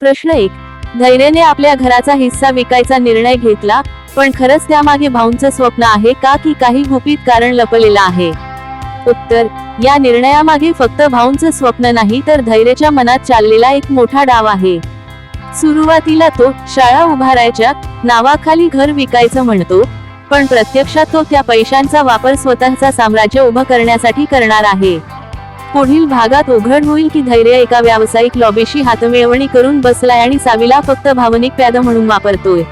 प्रश्न एक धैर्याने आपल्या घराचा हिस्सा विकायचा निर्णय घेतला पण खरंच त्यामागे भाऊंचं स्वप्न आहे का की काही गुपित कारण लपलेलं आहे? उत्तर या निर्णयामागे फक्त भाऊंचं स्वप्न नाही तर धैर्याच्या मनात चाललेला एक मोठा डाव आहे. सुरुवातीला तो शाळा उभारायच्या नावाखाली घर विकायचं म्हणतो पण प्रत्यक्षात तो त्या पैशांचा वापर स्वतःचा साम्राज्य उभं करण्यासाठी करणार आहे. पुढील भागात उघड होईल की धैर्य एका व्यावसायिक लॉबीशी हातमिळवणी करून बसलाय आणि सावीला फक्त भावनिक प्याद म्हणून वापरतोय.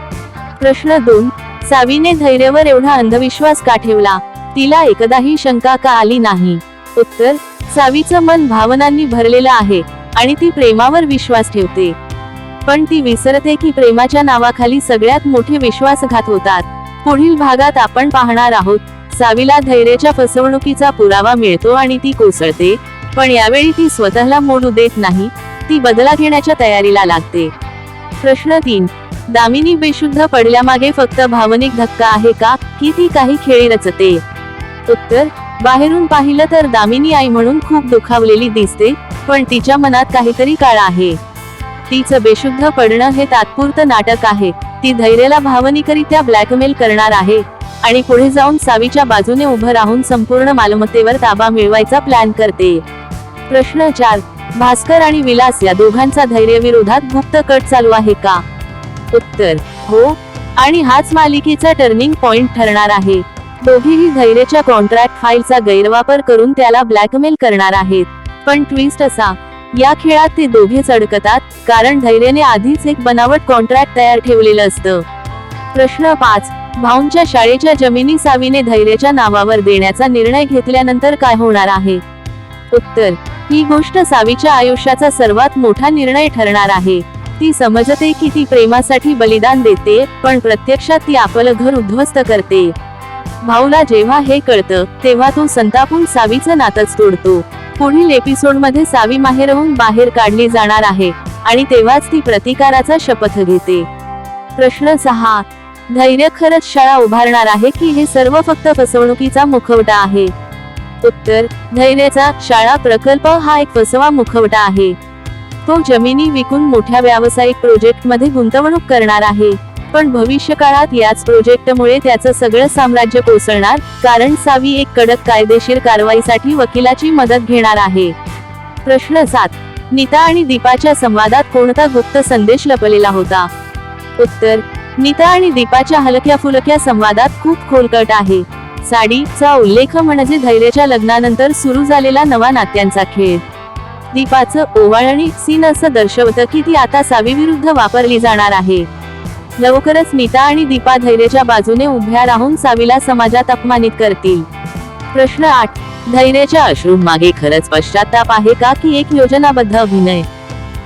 प्रश्न दोन सावीने धैर्यवर एवढा अंधविश्वास का ठेवला? तिला एकदाही शंका का आली नाही? उत्तर सावीचं मन भावनांनी भरलेलं आहे आणि ती प्रेमावर विश्वास ठेवते. पण ती विसरते की प्रेमाच्या नावाखाली सगळ्यात मोठे विश्वासघात होतात. पुढील भागात आपण पाहणार आहोत सावीला धैर्याच्या फसवणुकीचा पुरावा मिळतो आणि ती कोसळते पण यावेळी ती स्वतःला मोडू देत नाही ती बदला घेण्याच्या तयारीला लागते. प्रश्न तीन दामिनी बेशुद्ध पडल्यामागे फक्त भावनिक धक्का आहे का की ती काही खेळी रचते? उत्तर बाहेरून पाहिलं तर दामिनी आई म्हणून खूप दुखावलेली दिसते पण तिच्या मनात काहीतरी काळ आहे. तिचं बेशुद्ध पडणं हे तात्पुरतं नाटक आहे ती धैर्याला भावनिकरित्या ब्लॅकमेल करणार आहे आणि पुढे जाऊन सावीच्या बाजूने उभं राहून संपूर्ण मालमत्तेवर ताबा मिळवायचा प्लॅन करते. प्रश्न चार. भास्कर आणि विलास या दोघांचा धैर्य विरोधात गुप्त कट चालू आहे का? उत्तर हो. आणि हाच मालिकेचा टर्निंग पॉइंट ठरणार आहे. दोघेही धैर्याच्या कॉन्ट्रॅक्ट फाईलचा गैरवापर करून त्याला ब्लॅकमेल करणार आहेत. पण ट्विस्ट असा या खेळात ते दोघेच अडकतात कारण धैर्याने आधीच एक बनावट कॉन्ट्रॅक्ट तयार ठेवलेलं असतं. प्रश्न पाच. भाऊंच्या शाळेच्या जमिनी सावीने धैर्याच्या नावावर देण्याचा निर्णय घेतल्यानंतर काय होणार आहे? उत्तर. ही गोष्ट सावीच्या आयुष्याचा सर्वात मोठा निर्णय ठरणार आहे. ती समजते की ती प्रेमासाठी बलिदान देते पण प्रत्यक्षात ती आपलं घर उद्ध्वस्त करते. भाऊला जेव्हा हे कळतं तेव्हा तो संतापून सावीचं नातच तोडतो पुढील एपिसोडमध्ये सावी माहेरहून बाहेर काढली जाणार आहे आणि तेव्हाच ती प्रतिकाराचा शपथ घेते. प्रश्न सहा. धैर्य खरंच शाळा उभारणार आहे की हे सर्व फक्त फसवणुकीचा मुखवटा आहे? उत्तर धैर्याचा शाळा प्रकल्प हा एक फसवा मुखवटा आहे. तो जमिनी विकून मोठ्या व्यावसायिक प्रोजेक्टमध्ये गुंतवणूक करणार आहे. पण भविष्य काळात याच प्रोजेक्टमुळे त्याचं सगळं साम्राज्य कोसळणार कारण सावी एक कडक कायदेशीर कारवाईसाठी वकिलाची मदत घेणार आहे. प्रश्न सात. नीता आणि दीपाच्या संवादात कोणता गुप्त संदेश लपलेला होता? उत्तर. नीता आणि दीपाच्या हलक्या फुलक्या संवादात खूप खोलकट आहे. साडीचा उल्लेख म्हणजे धैर्याच्या लग्नानंतर सुरू झालेला नवा नात्यांचा खेळ. दीपाचं ओवाळणी सीन असं दर्शवतं की ती आता सावीविरुद्ध वापरली जाणार आहे. लवकरच नीता आणि दीपा धैर्याच्या बाजूने उभ्या राहून सावीला समाजात अपमानित करतील. प्रश्न आठ धैर्याच्या अश्रू मागे खरंच पश्चाताप आहे का की एक योजनाबद्ध अभिनय?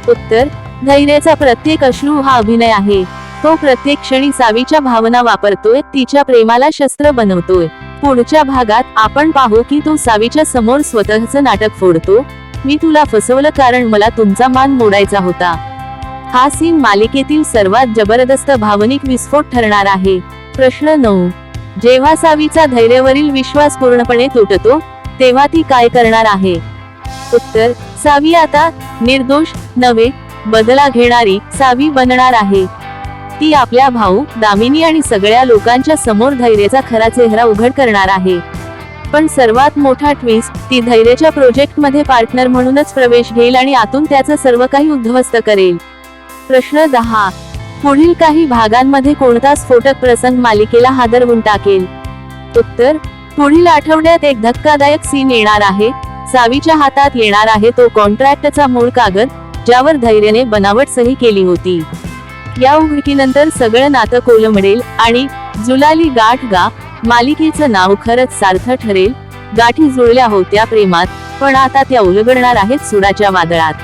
उत्तर धैर्याचा प्रत्येक अश्रू हा अभिनय आहे. तो प्रत्येक क्षणी सावीच्या भावना वापरतोय तिच्या प्रेमाला शस्त्र बनवतोय. पुढच्या भागात आपण पाहू की तो सावीच्या समोर स्वतःचं नाटक फोडतो. मी तुला फसवलं कारण मला तुमचा मान मोडायचा होता. हा सीन मालिकेतील सर्वात जबरदस्त भावनिक विस्फोट ठरणार आहे. प्रश्न नऊ. जेव्हा सावीचा धैर्यावरील विश्वास पूर्णपणे तुटतो तेव्हा ती काय करणार आहे? उत्तर. सावी आता निर्दोष नव्हे बदला घेणारी सावी बनणार आहे. ती आपल्या भाऊ दामिनी आणि सगळ्या लोकांच्या समोर धैर्याचा खरा चेहरा उघड करणार आहे. पण सर्वात मोठा ट्विस्ट ती धैर्याच्या प्रोजेक्टमध्ये पार्टनर म्हणूनच प्रवेश घेईल आणि आतून त्याचं सर्व काही उद्ध्वस्त करेल. प्रश्न दहा. पुढील काही भागांमध्ये कोणता स्फोटक प्रसंग मालिकेला हादरवून टाकेल? उत्तर. पुढील आठवड्यात एक धक्कादायक सीन येणार आहे. सावीच्या हातात येणार आहे तो कॉन्ट्रॅक्टचा मूळ कागद ज्यावर धैर्याने बनावट सही केली होती. या उघडकीनंतर सगळं नातं कोलमडेल आणि जुलाली गाठ गा मालिकेचं नाव खरंच सार्थ ठरेल. गाठी जुळल्या होत्या प्रेमात पण आता त्या उलगडणार आहेत सुडाच्या वादळात.